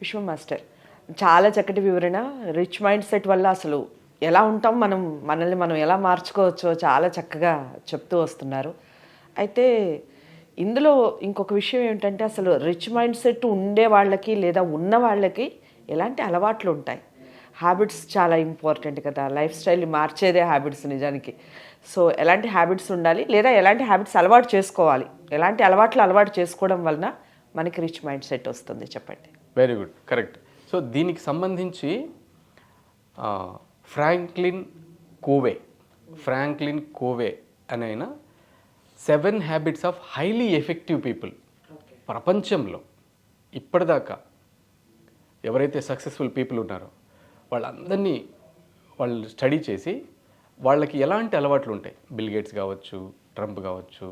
విశ్వం master. చాలా చక్కటి వివరణ. రిచ్ మైండ్ సెట్ వల్ల అసలు ఎలా ఉంటాం మనం మనల్ని మనం ఎలా మార్చుకోవచ్చో చాలా చక్కగా చెప్తూ వస్తున్నారు. అయితే ఇందులో ఇంకొక విషయం ఏమిటంటే అసలు రిచ్ మైండ్ సెట్ ఉండే వాళ్ళకి లేదా ఉన్న వాళ్ళకి ఎలాంటి అలవాట్లు ఉంటాయి? హ్యాబిట్స్ చాలా ఇంపార్టెంట్ కదా. లైఫ్ స్టైల్ మార్చేదే హ్యాబిట్స్ నిజానికి. సో ఎలాంటి హ్యాబిట్స్ ఉండాలి లేదా ఎలాంటి హ్యాబిట్స్ అలవాటు చేసుకోవాలి? ఎలాంటి అలవాట్లు అలవాటు చేసుకోవడం వలన మనకి రిచ్ మైండ్ సెట్ వస్తుంది? చెప్పండి. వెరీ గుడ్ కరెక్ట్ సో దీనికి సంబంధించి ఫ్రాంక్లిన్ కోవే ఫ్రాంక్లిన్ కోవే అని ఆయన seven habits of highly effective people ప్రపంచంలో ఇప్పటిదాకా ఎవరైతే సక్సెస్ఫుల్ పీపుల్ ఉన్నారో వాళ్ళందరినీ వాళ్ళు స్టడీ చేసి వాళ్ళకి ఎలాంటి అలవాట్లు ఉంటాయి? బిల్ గేట్స్ కావచ్చు ట్రంప్ కావచ్చు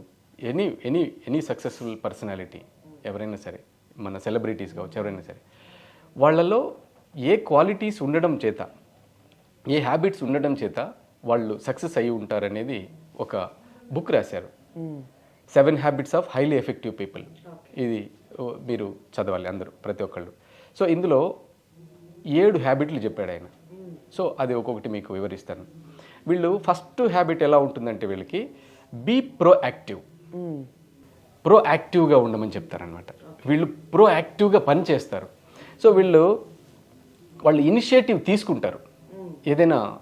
any any any successful personality ఎవరైనా సరే. మన సెలబ్రిటీస్ కావచ్చు ఎవరైనా సరే. వాళ్ళలో ఏ క్వాలిటీస్ ఉండడం చేత ఏ హ్యాబిట్స్ ఉండడం చేత వాళ్ళు సక్సెస్ అయ్యి ఉంటారనేది ఒక బుక్ రాశారు. Seven habits of highly effective people ఇది మీరు చదవాలి అందరూ ప్రతి ఒక్కళ్ళు. సో ఇందులో ఏడు హ్యాబిట్లు చెప్పాడు ఆయన. సో అది ఒక్కొక్కటి మీకు వివరిస్తాను. వీళ్ళు ఫస్ట్ హ్యాబిట్ ఎలా ఉంటుందంటే వీళ్ళకి బీ ప్రో యాక్టివ్ ప్రో యాక్టివ్గా ఉండమని చెప్తారనమాట వీళ్ళు ప్రో యాక్టివ్గా పని చేస్తారు. సో వీళ్ళు వాళ్ళు ఇనిషియేటివ్ తీసుకుంటారు. ఏదైనా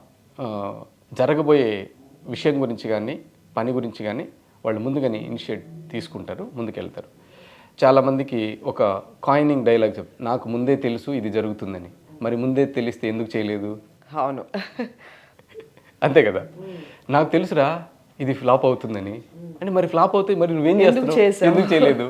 జరగబోయే విషయం గురించి కానీ పని గురించి కానీ వాళ్ళు ముందుగానే ఇనిషియేట్ తీసుకుంటారు ముందుకెళ్తారు. చాలామందికి ఒక కాయినింగ్ డైలాగ్ చెప్ నాకు ముందే తెలుసు ఇది జరుగుతుందని. మరి ముందే తెలిస్తే ఎందుకు చేయలేదు? అవును. అంతే కదా? నాకు తెలుసురా ఇది ఫ్లాప్ అవుతుందని. అంటే మరి ఫ్లాప్ అవుతాయి మరి నువ్వేం చేస్తున్నావు? చేసావు? ఎందుకు చేయలేదు?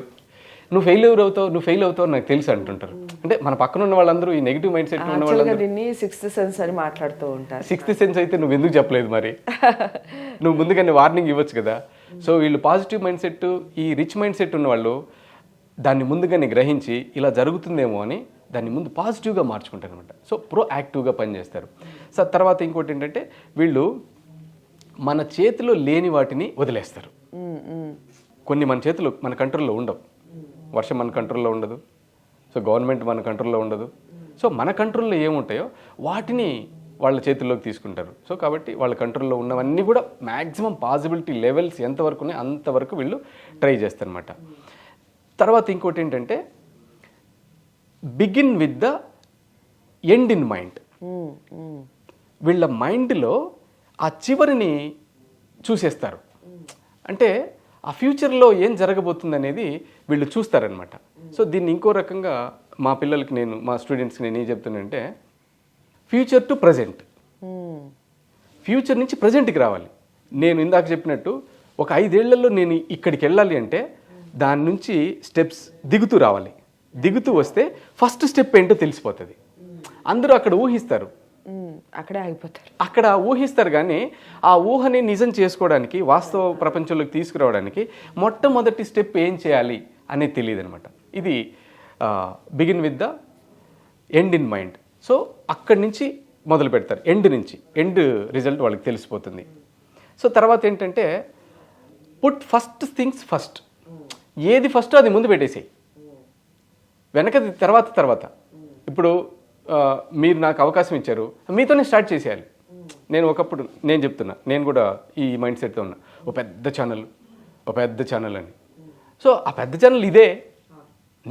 నువ్వు ఫెయిల్ అవుతావు? నువ్వు ఫెయిల్ అవుతావు నాకు తెలుసు అంటుంటారు. అంటే మన పక్కన ఉన్న వాళ్ళందరూ ఈ నెగిటివ్ మైండ్ సెట్ ఉన్న వాళ్ళందరూ దీన్ని సిక్స్త్ సెన్స్ అని మాట్లాడుతూ ఉంటారు. సిక్స్త్ సెన్స్ అయితే నువ్వు ఎందుకు చెప్పలేదు మరి? నువ్వు ముందుగానే వార్నింగ్ ఇవ్వచ్చు కదా? సో వీళ్ళు పాజిటివ్ మైండ్ సెట్ ఈ రిచ్ మైండ్ సెట్ ఉన్న వాళ్ళు దాన్ని ముందుగానే గ్రహించి ఇలా జరుగుతుందేమో అని దాన్ని ముందు పాజిటివ్గా మార్చుకుంటారు అనమాట సో ప్రో యాక్టివ్గా పనిచేస్తారు. సో తర్వాత ఇంకోటి ఏంటంటే వీళ్ళు మన చేతిలో లేని వాటిని వదిలేస్తారు. కొన్ని మన చేతులు మన కంట్రోల్లో ఉండవు. వర్షం మన కంట్రోల్లో ఉండదు. సో గవర్నమెంట్ మన కంట్రోల్లో ఉండదు. సో మన కంట్రోల్లో ఏముంటాయో వాటిని వాళ్ళ చేతుల్లోకి తీసుకుంటారు. సో కాబట్టి వాళ్ళ కంట్రోల్లో ఉన్నవన్నీ కూడా మ్యాక్సిమం పాసిబిలిటీ లెవెల్స్ ఎంతవరకు ఉన్నాయో అంతవరకు వీళ్ళు ట్రై చేస్తారనమాట తర్వాత ఇంకోటి ఏంటంటే begin with the end in mind. వీళ్ళ మైండ్లో ఆ చివరిని చూసేస్తారు. అంటే ఆ ఫ్యూచర్లో ఏం జరగబోతుంది అనేది వీళ్ళు చూస్తారనమాట సో దీన్ని ఇంకో రకంగా మా పిల్లలకి నేను మా స్టూడెంట్స్కి నేను ఏం చెప్తున్నానంటే ఫ్యూచర్ టు ప్రజెంట్. ఫ్యూచర్ నుంచి ప్రజెంట్కి రావాలి. నేను ఇందాక చెప్పినట్టు ఒక ఐదేళ్ళలో నేను ఇక్కడికి వెళ్ళాలి అంటే దాని నుంచి స్టెప్స్ దిగుతూ రావాలి. దిగుతూ వస్తే ఫస్ట్ స్టెప్ ఏంటో తెలిసిపోతుంది. అందరూ అక్కడ ఊహిస్తారు. అక్కడే ఆగిపోతారు. అక్కడ ఊహిస్తారు కానీ ఆ ఊహని నిజం చేసుకోవడానికి వాస్తవ ప్రపంచంలోకి తీసుకురావడానికి మొట్టమొదటి స్టెప్ ఏం చేయాలి అనేది తెలియదు అనమాట ఇది begin with the end in mind so అక్కడి నుంచి మొదలు పెడతారు. ఎండ్ నుంచి. ఎండ్ రిజల్ట్ వాళ్ళకి తెలిసిపోతుంది. సో తర్వాత ఏంటంటే పుట్ ఫస్ట్ థింగ్స్ ఫస్ట్ ఏది ఫస్ట్ అది ముందు పెట్టేసేయి. వెనకది తర్వాత తర్వాత. ఇప్పుడు మీరు నాకు అవకాశం ఇచ్చారు. మీతోనే స్టార్ట్ చేసేయాలి. నేను ఒకప్పుడు నేను చెప్తున్నా నేను కూడా ఈ మైండ్ సెట్తో ఉన్నా. ఓ పెద్ద ఛానల్ ఓ పెద్ద ఛానల్ అని. సో ఆ పెద్ద ఛానల్ ఇదే.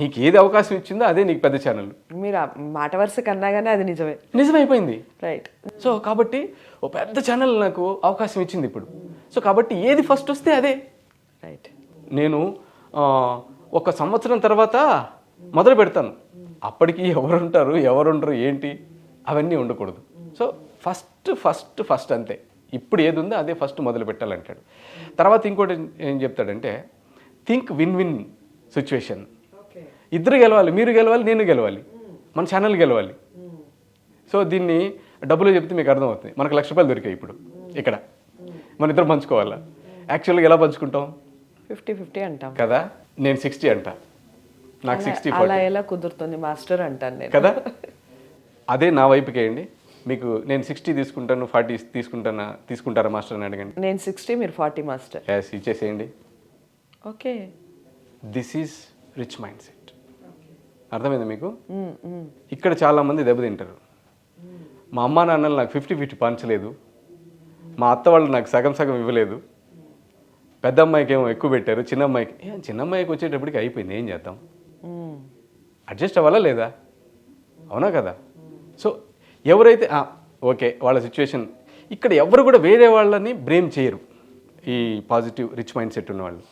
నీకు ఏది అవకాశం ఇచ్చిందో అదే నీకు పెద్ద ఛానల్ మీరు మాట వరుస కన్నా కానీ అది నిజమే. నిజమైపోయింది. రైట్ సో కాబట్టి ఓ పెద్ద ఛానల్ నాకు అవకాశం ఇచ్చింది ఇప్పుడు. సో కాబట్టి ఏది ఫస్ట్ వస్తే అదే. రైట్ నేను ఒక సంవత్సరం తర్వాత మొదలు పెడతాను. అప్పటికి ఎవరు ఉంటారు ఎవరు ఉండరు ఏంటి? అవన్నీ ఉండకూడదు. సో ఫస్ట్ ఫస్ట్ ఫస్ట్ అంతే. ఇప్పుడు ఏది ఉందో అదే ఫస్ట్ మొదలు పెట్టాలంటాడు. తర్వాత ఇంకోటి ఏం చెప్తాడంటే థింక్ విన్ విన్ సిచ్యువేషన్ ఇద్దరు గెలవాలి మీరు గెలవాలి నేను గెలవాలి. మన ఛానల్ గెలవాలి. సో దీన్ని డబ్బులు చెప్తే మీకు అర్థమవుతుంది. మనకు లక్ష రూపాయలు దొరికాయి ఇప్పుడు. ఇక్కడ. మన ఇద్దరు పంచుకోవాలా? యాక్చువల్గా ఎలా పంచుకుంటాం? ఫిఫ్టీ ఫిఫ్టీ అంటాం. కదా? నేను సిక్స్టీ అంట. నాకు సిక్స్టీ అలా ఎలా కుదురుతుంది? మాస్టర్ అంటాను నేను. కదా? అదే నా వైపుకి వేయండి. మీకు నేను సిక్స్టీ తీసుకుంటాను ఫార్టీ తీసుకుంటానా తీసుకుంటారా మాస్టర్ అని అడగండి. నేను సిక్స్టీ మీరు ఫార్టీ మాస్టర్. యాస్ ఇచ్చేసేయండి. Okay. This is rich mindset అర్థమైందా మీకు? ఇక్కడ చాలామంది దెబ్బతింటారు. మా అమ్మా నాన్నలు నాకు ఫిఫ్టీ ఫిఫ్టీ పంచలేదు. మా అత్త వాళ్ళు నాకు సగం సగం ఇవ్వలేదు. పెద్ద అమ్మాయికి ఏమో ఎక్కువ పెట్టారు చిన్న అమ్మాయికి చిన్న అమ్మాయికి వచ్చేటప్పటికి అయిపోయింది ఏం చేద్దాం? అడ్జస్ట్ అవ్వాలా లేదా? అవునా కదా? సో ఎవరైతే ఓకే వాళ్ళ సిచ్యువేషన్ ఇక్కడ ఎవరు కూడా వేరే వాళ్ళని బ్రేమ్ చేయరు. ఈ పాజిటివ్ రిచ్ మైండ్ సెట్ ఉన్న వాళ్ళు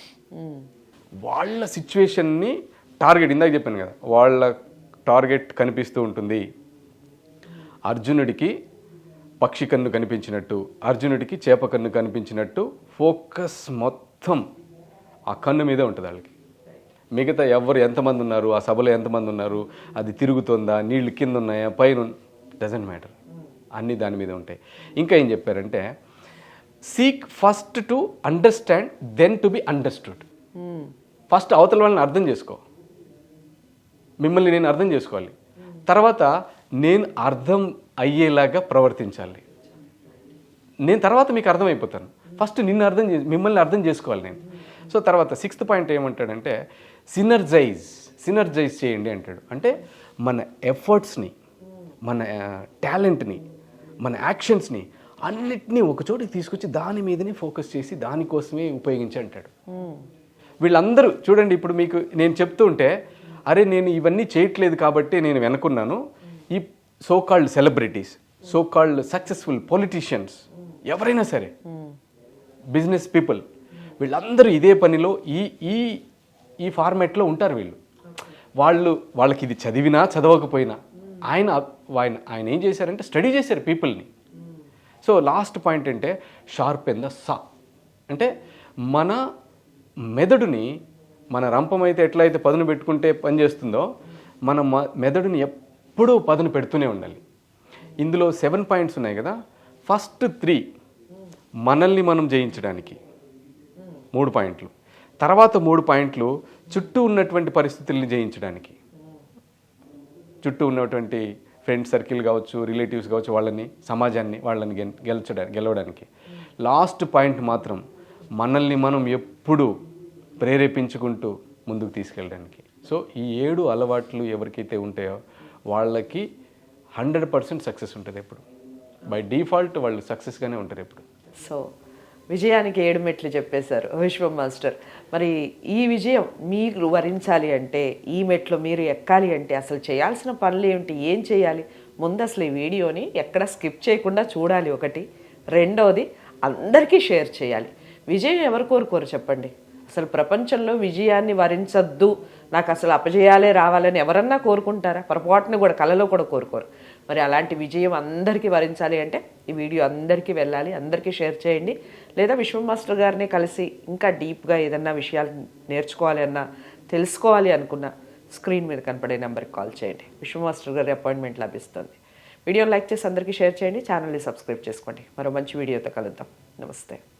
వాళ్ళ సిచ్యువేషన్ని టార్గెట్ ఇందాక చెప్పాను కదా వాళ్ళ టార్గెట్ కనిపిస్తూ ఉంటుంది. అర్జునుడికి పక్షి కన్ను కనిపించినట్టు అర్జునుడికి చేప కన్ను కనిపించినట్టు ఫోకస్ మొత్తం ఆ కన్ను మీదే ఉంటుంది వాళ్ళకి. మిగతా ఎవరు ఎంతమంది ఉన్నారు? ఆ సభలో ఎంతమంది ఉన్నారు? అది తిరుగుతుందా? నీళ్ళు కింద ఉన్నాయా పైన డజంట్ మ్యాటర్ అన్నీ దాని మీద ఉంటాయి. ఇంకా ఏం చెప్పారంటే seek first to understand then to be understood first అవతల వాళ్ళని అర్థం చేసుకో. మిమ్మల్ని నేను అర్థం చేసుకోవాలి. తర్వాత నేను అర్థం అయ్యేలాగా ప్రవర్తించాలి. నేను తర్వాత మీకు అర్థమైపోతాను. ఫస్ట్ నిన్ను అర్థం చే మిమ్మల్ని అర్థం చేసుకోవాలి నేను. సో తర్వాత సిక్స్త్ పాయింట్ ఏమంటాడంటే సినర్జైజ్ సినర్జైజ్ చేయండి అంటాడు. అంటే మన ఎఫర్ట్స్ని మన టాలెంట్ని మన యాక్షన్స్ని అన్నిటినీ ఒక చోటికి తీసుకొచ్చి దాని మీదనే ఫోకస్ చేసి దానికోసమే ఉపయోగించి అంటాడు. వీళ్ళందరూ చూడండి ఇప్పుడు మీకు నేను చెప్తూ ఉంటే అరే నేను ఇవన్నీ చేయట్లేదు కాబట్టి నేను వెనుకున్నాను. ఈ so called celebrities so called successful politicians ఎవరైనా సరే బిజినెస్ పీపుల్ వీళ్ళందరూ ఇదే పనిలో ఈ ఈ ఈ ఫార్మేట్లో ఉంటారు వీళ్ళు. వాళ్ళు వాళ్ళకి ఇది చదివినా చదవకపోయినా ఆయన ఆయన ఆయన ఏం చేశారంటే స్టడీ చేశారు పీపుల్ని. సో లాస్ట్ పాయింట్ అంటే షార్ప్ ఇన్ ద సా. అంటే మన మెదడుని మన రంపం అయితే ఎట్లయితే పదును పెట్టుకుంటే పనిచేస్తుందో మన మ- మెదడుని ఎప్పుడూ పదును పెడుతూనే ఉండాలి. ఇందులో సెవెన్ పాయింట్స్ ఉన్నాయి కదా. ఫస్ట్ త్రీ మనల్ని మనం జయించడానికి. మూడు పాయింట్లు. తర్వాత మూడు పాయింట్లు చుట్టూ ఉన్నటువంటి పరిస్థితుల్ని జయించడానికి. చుట్టూ ఉన్నటువంటి ఫ్రెండ్ సర్కిల్ కావచ్చు రిలేటివ్స్ కావచ్చు వాళ్ళని సమాజాన్ని వాళ్ళని గెల్ గెలచడానికి గెలవడానికి. లాస్ట్ పాయింట్ మాత్రం మనల్ని మనం ఎప్పుడు ప్రేరేపించుకుంటూ ముందుకు తీసుకెళ్ళడానికి. సో ఈ ఏడు అలవాట్లు ఎవరికైతే ఉంటాయో వాళ్ళకి హండ్రెడ్ పర్సెంట్ సక్సెస్ ఉంటుంది ఎప్పుడు. బై డిఫాల్ట్ వాళ్ళు సక్సెస్గానే ఉంటారు ఎప్పుడు. సో విజయానికి ఏడు మెట్లు చెప్పేశారు విశ్వం మాస్టర్. మరి ఈ విజయం మీరు వరించాలి అంటే ఈ మెట్లు మీరు ఎక్కాలి అంటే అసలు చేయాల్సిన పనులు ఏమిటి? ఏం చేయాలి? ముందు అసలు ఈ వీడియోని ఎక్కడ స్కిప్ చేయకుండా చూడాలి ఒకటి. రెండవది అందరికీ షేర్ చేయాలి. విజయం ఎవరు కోరుకోరు చెప్పండి? అసలు ప్రపంచంలో విజయాన్ని వరించద్దు. నాకు అసలు అపజయాలే రావాలని ఎవరన్నా కోరుకుంటారా? పొరపాటును కూడా కలలో కూడా కోరుకోరు. మరి అలాంటి విజయం అందరికీ వరించాలి అంటే ఈ వీడియో అందరికీ వెళ్ళాలి అందరికీ షేర్ చేయండి. లేదా విశ్వం మాస్టర్ గారిని కలిసి ఇంకా డీప్గా ఏదన్నా విషయాలు నేర్చుకోవాలి అన్నా తెలుసుకోవాలి అనుకున్న స్క్రీన్ మీద కనపడే నెంబర్కి కాల్ చేయండి. విశ్వం మాస్టర్ గారి అపాయింట్మెంట్ లభిస్తుంది. వీడియో లైక్ చేసి అందరికీ షేర్ చేయండి. ఛానల్ని సబ్స్క్రైబ్ చేసుకోండి. మరో మంచి వీడియోతో కలుద్దాం. నమస్తే.